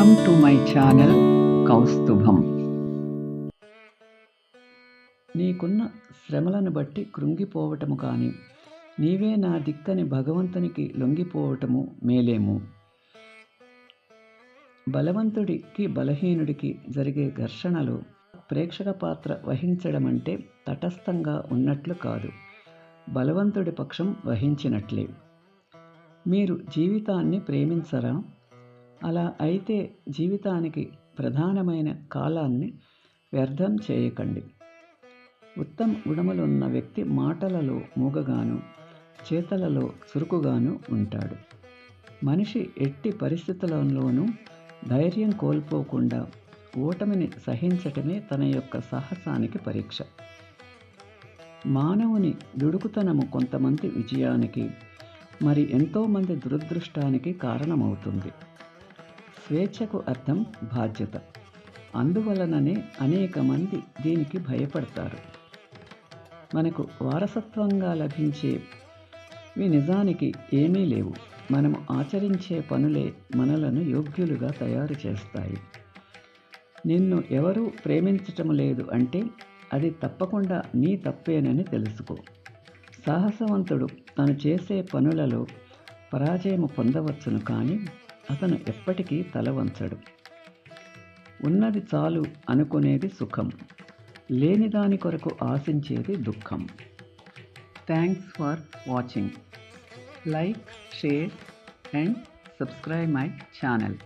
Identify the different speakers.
Speaker 1: Welcome to my channel Kaustubham నీకున్న శ్రమలను బట్టి కృంగిపోవటము కానీ నీవే నా దిక్కని భగవంతునికి లొంగిపోవటము మేలేము. బలవంతుడికి బలహీనుడికి జరిగే ఘర్షణలు ప్రేక్షక పాత్ర వహించడం అంటే తటస్థంగా ఉన్నట్లు కాదు. బలవంతుడి పక్షం వహించినట్లే. మీరు జీవితాన్ని ప్రేమించరా? అలా అయితే జీవితానికి ప్రధానమైన కాలాన్ని వ్యర్థం చేయకండి. ఉత్తమ గుణములున్న వ్యక్తి మాటలలో మూగగాను చేతలలో చురుకుగాను ఉంటాడు. మనిషి ఎట్టి పరిస్థితులలోనూ ధైర్యం కోల్పోకుండా ఓటమిని సహించటమే తన యొక్క సాహసానికి పరీక్ష. మానవుని దుడుకుతనము కొంతమంది విజయానికి మరి ఎంతోమంది దురదృష్టానికి కారణమవుతుంది. స్వేచ్ఛకు అర్థం బాధ్యత. అందువలననే అనేక మంది దీనికి భయపడతారు. మనకు వారసత్వంగా లభించేవి నిజానికి ఏమీ లేవు. మనము ఆచరించే పనులే మనలను యోగ్యులుగా తయారు చేస్తాయి. నిన్ను ఎవరూ ప్రేమించటం లేదు అంటే అది తప్పకుండా నీ తప్పేనని తెలుసుకో. సాహసవంతుడు తను చేసే పనులలో పరాజయం పొందవచ్చును కానీ అతను ఎప్పటికీ తల వంచడు. ఉన్నది చాలు అనుకునేది సుఖం లేని దాని కొరకు ఆశించేది దుఃఖం. Thanks for watching like share and subscribe my channel